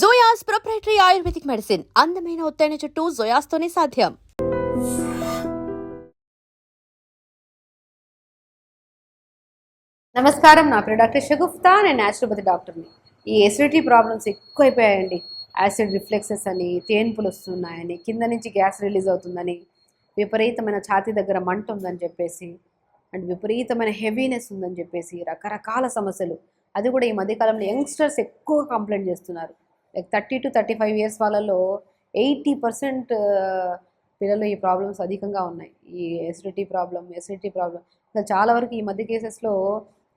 జోయాస్ proprietary ayurvedic medicine అందమైన ఒత్తైన చుట్టూ జోయాస్తోనే సాధ్యం. నమస్కారం. నా పేరు డాక్టర్ షగుఫ్తా నేను న్యాచురోపతి డాక్టర్ని ఈ ఎసిడిటీ ప్రాబ్లమ్స్ ఎక్కువైపోయాయండి. యాసిడ్ రిఫ్లెక్సెస్ అని తేన్పులు వస్తున్నాయని కింద నుంచి గ్యాస్ రిలీజ్ అవుతుందని విపరీతమైన ఛాతీ దగ్గర మంట ఉందని చెప్పేసి అండ్ విపరీతమైన హెవీనెస్ ఉందని చెప్పేసి రకరకాల సమస్యలు. అది కూడా ఈ మధ్యకాలంలో యంగ్స్టర్స్ ఎక్కువ కంప్లైంట్ చేస్తున్నారు. Like thirty to thirty five years వాళ్ళలో ఎయిటీ పర్సెంట్ పిల్లలు ఈ ప్రాబ్లమ్స్ అధికంగా ఉన్నాయి. ఈ ఎసిడిటీ ప్రాబ్లమ్ ఎసిడిటీ ప్రాబ్లమ్ అసలు చాలా వరకు ఈ మధ్య కేసెస్లో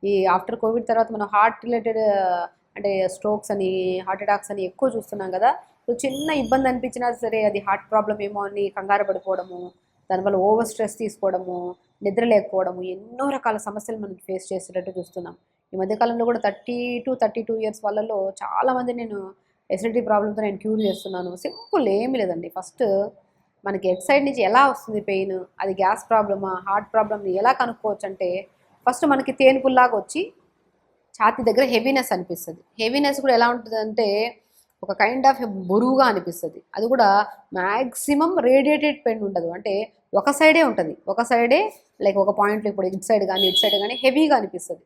ఈ ఆఫ్టర్ కోవిడ్ తర్వాత మనం హార్ట్ రిలేటెడ్ uh, అంటే స్ట్రోక్స్ అని హార్ట్ అటాక్స్ అని ఎక్కువ చూస్తున్నాం కదా. సో చిన్న ఇబ్బంది అనిపించినా సరే అది హార్ట్ ప్రాబ్లం ఏమో అని కంగారు పడిపోవడము దానివల్ల ఓవర్ స్ట్రెస్ తీసుకోవడము నిద్ర లేకపోవడము ఎన్నో రకాల సమస్యలు మనం ఫేస్ చేసేటట్టు చూస్తున్నాం. ఈ మధ్యకాలంలో కూడా thirty to thirty two years వాళ్ళలో చాలామంది నేను ఎసిడిటీ ప్రాబ్లంతో నేను క్యూర్ చేస్తున్నాను. సింపుల్ ఏమీ లేదండి. ఫస్ట్ మనకి ఎట్ సైడ్ నుంచి ఎలా వస్తుంది పెయిన్? అది గ్యాస్ ప్రాబ్లమా హార్ట్ ప్రాబ్లమ్ని ఎలా కనుక్కోవచ్చు అంటే ఫస్ట్ మనకి తేనుపుల్లాగా వచ్చి ఛాతీ దగ్గర హెవీనెస్ అనిపిస్తుంది. హెవీనెస్ కూడా ఎలా ఉంటుంది అంటే ఒక కైండ్ ఆఫ్ బరువుగా అనిపిస్తుంది. అది కూడా మ్యాక్సిమం రేడియేటెడ్ పెయిన్ ఉండదు. అంటే ఒక సైడే ఉంటుంది. ఒక సైడే లైక్ ఒక పాయింట్లో ఇప్పుడు ఇటు సైడ్ కానీ ఇటు సైడ్ కానీ హెవీగా అనిపిస్తుంది.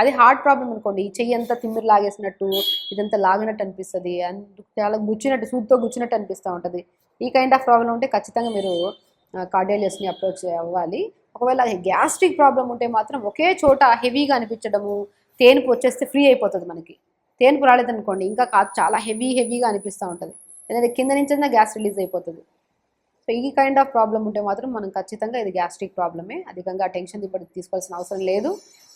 అది హార్ట్ ప్రాబ్లం అనుకోండి ఈ చెయ్యి అంతా తిమ్మిరి లాగేసినట్టు ఇదంతా లాగినట్టు అనిపిస్తుంది అండ్ చాలా గుచ్చినట్టు సూత్తో గుచ్చినట్టు అనిపిస్తూ ఉంటుంది. ఈ కైండ్ ఆఫ్ ప్రాబ్లం ఉంటే ఖచ్చితంగా మీరు కార్డియాలజిస్ట్ని అప్రోచ్ అవ్వాలి. ఒకవేళ గ్యాస్ట్రిక్ ప్రాబ్లం ఉంటే మాత్రం ఒకే చోట హెవీగా అనిపించడము తేనుపు వచ్చేస్తే ఫ్రీ అయిపోతుంది మనకి. తేనుపు రాలేదనుకోండి ఇంకా కాదు చాలా హెవీ హెవీగా అనిపిస్తూ ఉంటుంది. ఎందుకంటే కింద నుంచి గ్యాస్ రిలీజ్ అయిపోతుంది. సో ఈ కైండ్ ఆఫ్ ప్రాబ్లం ఉంటే మాత్రం మనం ఖచ్చితంగా ఇది గ్యాస్ట్రిక్ ప్రాబ్లమే అధికంగా టెన్షన్ ఇప్పుడు తీసుకోవాల్సిన అవసరం లేదు.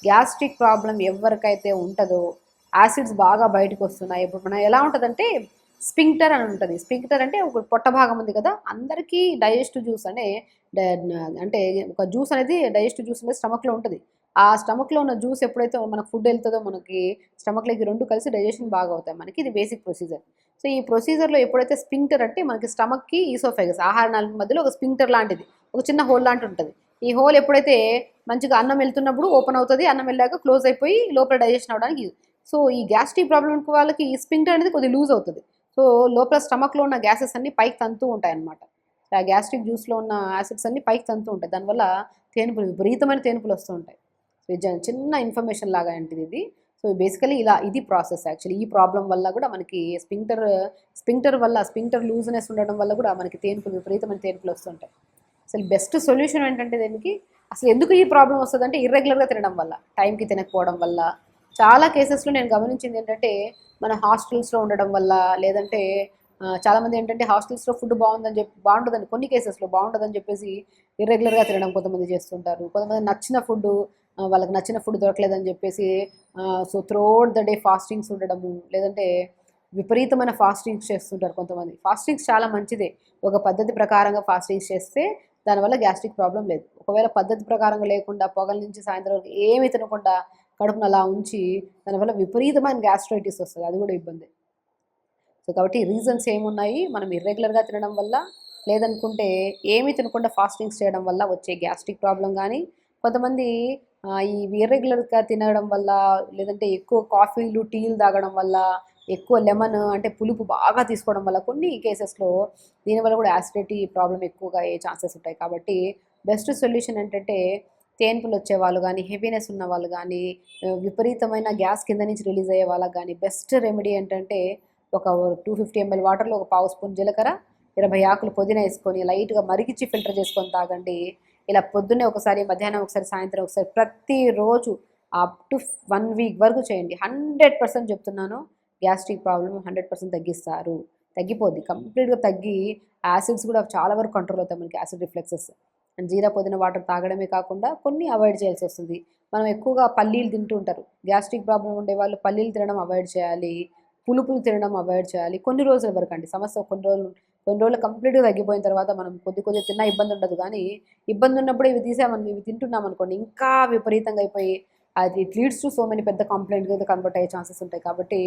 గ్యాస్ట్రిక్ ప్రాబ్లం ఎవరికైతే ఉంటుందో యాసిడ్స్ బాగా బయటకు వస్తున్నాయి. ఇప్పుడు మనం ఎలా ఉంటుందంటే స్పింక్టర్ అని ఉంటుంది. స్పింక్టర్ అంటే ఒక పొట్ట భాగం ఉంది కదా అందరికీ డైజెస్ట్ జ్యూస్ అనే డ- అంటే ఒక జ్యూస్ అనేది డైజెస్ట్ జ్యూస్ అనేది స్టమక్లో ఉంటుంది. ఆ స్టమక్లో ఉన్న జ్యూస్ ఎప్పుడైతే మనకు ఫుడ్ వెళ్తుందో మనకి స్టమక్లోకి రెండు కలిసి డైజెషన్ బాగా అవుతాయి. మనకి ఇది బేసిక్ ప్రొసీజర్. సో ఈ ప్రొసీజర్లో ఎప్పుడైతే స్పింక్టర్ అంటే మనకి స్టమక్కి ఈసోఫెగస్ ఆహార నాలుగు మధ్యలో ఒక స్పింక్టర్ లాంటిది. ఒక చిన్న హోల్ లాంటి ఉంటుంది. ఈ హోల్ ఎప్పుడైతే మంచిగా అన్నం వెళ్తున్నప్పుడు ఓపెన్ అవుతుంది అన్నం వెళ్ళాక క్లోజ్ అయిపోయి లోపల డైజెషన్ అవడానికి సో ఈ గ్యాస్ట్రిక్ ప్రాబ్లం వాళ్ళకి ఈ స్పింక్టర్ అనేది కొద్దిగా లూజ్ అవుతుంది. సో లోపల స్టమక్లో ఉన్న గ్యాసెస్ అన్ని పైకి తంతూ ఉంటాయి అన్నమాట ఆ గ్యాస్ట్రిక్ జ్యూస్లో ఉన్న యాసిడ్స్ అన్ని పైకి తంతూ ఉంటాయి. దానివల్ల తేనుపులు విపరీతమైన తేనుపులు వస్తూ ఉంటాయి. సో చిన్న ఇన్ఫర్మేషన్ లాగా అంటిది ఇది. సో బేసికలీ ఇలా ఇది ప్రాసెస్ యాక్చువల్లీ. ఈ ప్రాబ్లం వల్ల కూడా మనకి స్పింక్టర్ స్పింక్టర్ వల్ల స్పింక్టర్ లూజ్నెస్ ఉండడం వల్ల కూడా మనకి తేనుపులు విపరీతమైన తేనుపులు వస్తుంటాయి అసలు బెస్ట్ సొల్యూషన్ ఏంటంటే దీనికి అసలు ఎందుకు ఈ ప్రాబ్లం వస్తుందంటే ఇర్రెగ్యులర్గా తినడం వల్ల టైంకి తినకపోవడం వల్ల. చాలా కేసెస్లో నేను గమనించింది ఏంటంటే మన హాస్టల్స్లో ఉండడం వల్ల లేదంటే చాలామంది ఏంటంటే హాస్టల్స్లో ఫుడ్ బాగుందని చెప్పి బాగుంటుందని కొన్ని కేసెస్లో బాగుంటుందని చెప్పేసి ఇర్రెగ్యులర్గా తినడం కొంతమంది చేస్తుంటారు. కొంతమంది నచ్చిన ఫుడ్ వాళ్ళకి నచ్చిన ఫుడ్ దొరకలేదని చెప్పేసి so throughout the day fastings ఉండడము లేదంటే విపరీతమైన ఫాస్టింగ్స్ చేస్తుంటారు కొంతమంది. ఫాస్టింగ్స్ చాలా మంచిదే. ఒక పద్ధతి ప్రకారంగా ఫాస్టింగ్స్ చేస్తే దానివల్ల గ్యాస్ట్రిక్ ప్రాబ్లం లేదు. ఒకవేళ పద్ధతి ప్రకారంగా లేకుండా పొగల నుంచి సాయంత్రం వరకు ఏమీ తినకుండా కడుపును అలా ఉంచి దానివల్ల విపరీతమైన గ్యాస్ట్రైటిస్ వస్తుంది. అది కూడా ఇబ్బంది. సో కాబట్టి రీజన్స్ ఏమున్నాయి? మనం ఇర్రెగ్యులర్గా తినడం వల్ల లేదనుకుంటే ఏమీ తినకుండా ఫాస్టింగ్స్ చేయడం వల్ల వచ్చే గ్యాస్ట్రిక్ ప్రాబ్లం కానీ కొంతమంది ఈ ఇర్రెగ్యులర్గా తినడం వల్ల లేదంటే ఎక్కువ కాఫీలు టీలు తాగడం వల్ల ఎక్కువ లెమన్ అంటే పులుపు బాగా తీసుకోవడం వల్ల కొన్ని కేసెస్లో దీనివల్ల కూడా యాసిడిటీ ప్రాబ్లం ఎక్కువగా అయ్యే ఛాన్సెస్ ఉంటాయి. కాబట్టి బెస్ట్ సొల్యూషన్ ఏంటంటే తేన్పులు వచ్చే వాళ్ళు కానీ హెవీనెస్ ఉన్న వాళ్ళు కానీ విపరీతమైన గ్యాస్ కింద నుంచి రిలీజ్ అయ్యే వాళ్ళకి కానీ బెస్ట్ రెమెడీ ఏంటంటే ఒక టూ ఫిఫ్టీ ఎంఎల్ వాటర్లో ఒక పావు స్పూన్ జీలకర్ర ఇరవై ఆకులు పుదీనా వేసుకొని లైట్గా మరిగించి ఫిల్టర్ చేసుకొని తాగండి. ఇలా పొద్దున్నే ఒకసారి మధ్యాహ్నం ఒకసారి సాయంత్రం ఒకసారి ప్రతిరోజు అప్ టు వన్ వీక్ వరకు చేయండి. హండ్రెడ్ పర్సెంట్ చెప్తున్నాను. గ్యాస్ట్రిక్ ప్రాబ్లమ్ హండ్రెడ్ పర్సెంట్ తగ్గిస్తారు. తగ్గిపోద్ది. కంప్లీట్గా తగ్గి యాసిడ్స్ కూడా చాలా వరకు కంట్రోల్ అవుతాయి మనకి యాసిడ్ రిఫ్లెక్సెస్. అండ్ జీరా పుదీనా వాటర్ తాగడమే కాకుండా కొన్ని అవాయిడ్ చేయాల్సి వస్తుంది. మనం ఎక్కువగా పల్లీలు తింటూ ఉంటారు. గ్యాస్ట్రిక్ ప్రాబ్లం ఉండే వాళ్ళు పల్లీలు తినడం అవాయిడ్ చేయాలి. పులుపులు తినడం అవాయిడ్ చేయాలి. కొన్ని రోజుల వరకు అండి. సమస్య కొన్ని రోజులు కొన్ని రోజులు కంప్లీట్గా తగ్గిపోయిన తర్వాత మనం కొద్ది కొద్ది తిన్నా ఇబ్బంది ఉండదు. కానీ ఇబ్బంది ఉన్నప్పుడు ఇవి తీసామని ఇవి తింటున్నాం అనుకోండి ఇంకా విపరీతంగా అయిపోయి అది it leads to so many పెద్ద కంప్లైంట్ కింద కన్వర్ట్ అయ్యే ఛాన్సెస్ ఉంటాయి. కాబట్టి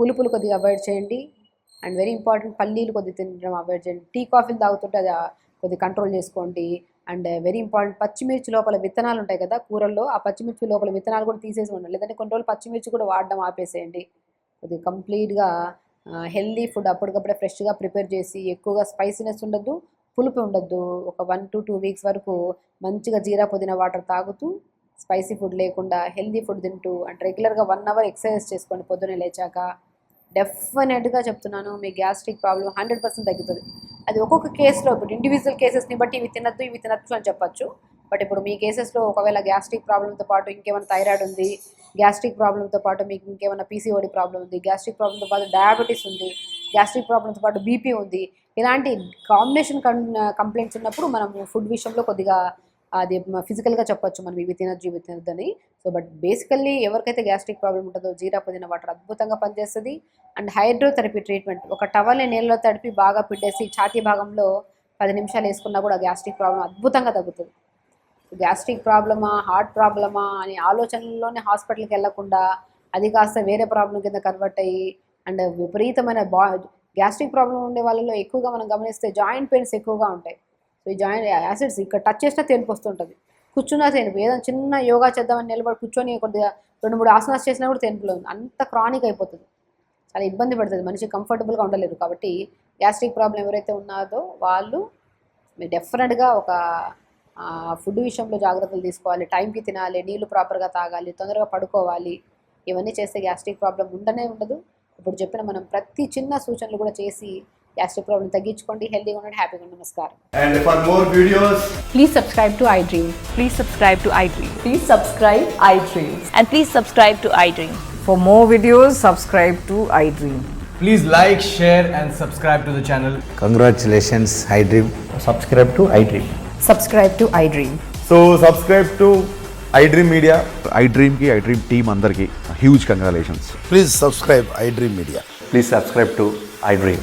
పులుపులు కొద్దిగా అవాయిడ్ చేయండి. అండ్ వెరీ ఇంపార్టెంట్ పల్లీలు కొద్దిగా తినడం అవాయిడ్ చేయండి. టీ కాఫీలు తాగుతుంటే అది కొద్దిగా కంట్రోల్ చేసుకోండి. అండ్ వెరీ ఇంపార్టెంట్ పచ్చిమిర్చి లోపల విత్తనాలు ఉంటాయి కదా కూరల్లో ఆ పచ్చిమిర్చి లోపల విత్తనాలు కూడా తీసేసి ఉండాలి. లేదంటే కొన్ని రోజులు పచ్చిమిర్చి కూడా వాడడం ఆపేసేయండి. కొద్దిగా కంప్లీట్గా హెల్దీ ఫుడ్ అప్పటికప్పుడే ఫ్రెష్గా ప్రిపేర్ చేసి ఎక్కువగా స్పైసీనెస్ ఉండద్దు పులుపు ఉండద్దు. ఒక వన్ టు టూ వీక్స్ వరకు మంచిగా జీరా పుదీనా వాటర్ తాగుతూ స్పైసీ ఫుడ్ లేకుండా హెల్దీ ఫుడ్ తింటూ అంటే రెగ్యులర్గా వన్ అవర్ ఎక్సర్సైజ్ చేసుకోండి పొద్దున్నే లేచాక. డెఫినెట్గా చెప్తున్నాను మీ గ్యాస్ట్రిక్ ప్రాబ్లం హండ్రెడ్ పర్సెంట్ తగ్గుతుంది. అది ఒక్కొక్క కేసులో ఇప్పుడు ఇండివిజువల్ కేసెస్ని బట్టి ఇవి తినద్దు ఇవి తినచ్చు అని చెప్పొచ్చు. బట్ ఇప్పుడు మీ కేసెస్లో ఒకవేళ గ్యాస్ట్రిక్ ప్రాబ్లంతో పాటు ఇంకేమైనా థైరాయిడ్ ఉంది గ్యాస్ట్రిక్ ప్రాబ్లంతో పాటు మీకు ఇంకేమైనా పీసీఓడి ప్రాబ్లం ఉంది గ్యాస్ట్రిక్ ప్రాబ్లంతో పాటు డయాబెటీస్ ఉంది గ్యాస్ట్రిక్ ప్రాబ్లంతో పాటు బీపీ ఉంది ఇలాంటి కాంబినేషన్ కంప్లైంట్స్ ఉన్నప్పుడు మనం ఫుడ్ విషయంలో కొద్దిగా అది ఫిజికల్గా చెప్పొచ్చు మనం ఇవి తినొద్దు ఇవి తినొద్దని సో బట్ బేసికల్లీ ఎవరికైతే గ్యాస్ట్రిక్ ప్రాబ్లం ఉంటుందో జీరా పుదీనా వాటర్ అద్భుతంగా పనిచేస్తుంది. అండ్ హైడ్రోథెరపీ ట్రీట్మెంట్ ఒక టవల్ని నీళ్ళలో తడిపి బాగా పిండేసి ఛాతీ భాగంలో పది నిమిషాలు వేసుకున్నా కూడా గ్యాస్ట్రిక్ ప్రాబ్లం అద్భుతంగా తగ్గుతుంది. గ్యాస్ట్రిక్ ప్రాబ్లమా హార్ట్ ప్రాబ్లమా అని ఆలోచనల్లోనే హాస్పిటల్కి వెళ్ళకుండా అది కాస్త వేరే ప్రాబ్లం కింద కన్వర్ట్ అయ్యి అండ్ విపరీతమైన బా గ్యాస్ట్రిక్ ప్రాబ్లం ఉండే వాళ్ళలో ఎక్కువగా మనం గమనిస్తే జాయింట్ పెయిన్స్ ఎక్కువగా ఉంటాయి. సో ఈ జాయింట్ యాసిడ్స్ ఇక్కడ టచ్ చేసినా తేలిపి వస్తుంటుంది. కూర్చున్నా తేనిపు ఏదైనా చిన్న యోగా చేద్దామని నిలబడి కూర్చొని కొద్దిగా రెండు మూడు ఆసనాలు చేసినా కూడా తేనిపులో ఉంది అంత క్రానిక్ అయిపోతుంది. చాలా ఇబ్బంది పడుతుంది. మనిషి కంఫర్టబుల్గా ఉండలేరు. కాబట్టి గ్యాస్ట్రిక్ ప్రాబ్లం ఎవరైతే ఉన్నారో వాళ్ళు మీరు డెఫినెట్గా ఒక ఫుడ్ విషయంలో జాగ్రత్తలు తీసుకోవాలి. టైంకి తినాలి. నీళ్ళు ప్రాపర్గా తాగాలి. తొందరగా పడుకోవాలి. ఇవన్నీ చేస్తే గ్యాస్ట్రిక్ ప్రాబ్లం ఉండనే ఉండదు. ఇప్పుడు చెప్పిన మనం ప్రతి చిన్న సూచనలు కూడా చేసి గ్యాస్ట్రిక్ ప్రాబ్లం తగ్గించుకోండి హెల్తీగా ఉండండి హ్యాపీగా ఉండండి నమస్కారం And for more videos, Please subscribe to iDream. Please subscribe to iDream. Please subscribe iDreams. And please subscribe to iDream. For more videos, subscribe to iDream. please like, share, and subscribe to the channel. Congratulations, iDream. subscribe to iDream. Subscribe to iDream. So subscribe to iDream Media. ఐ డ్రీమ్కి I dream team అందరికీ huge congratulations Please subscribe iDream Media. Please subscribe to iDream.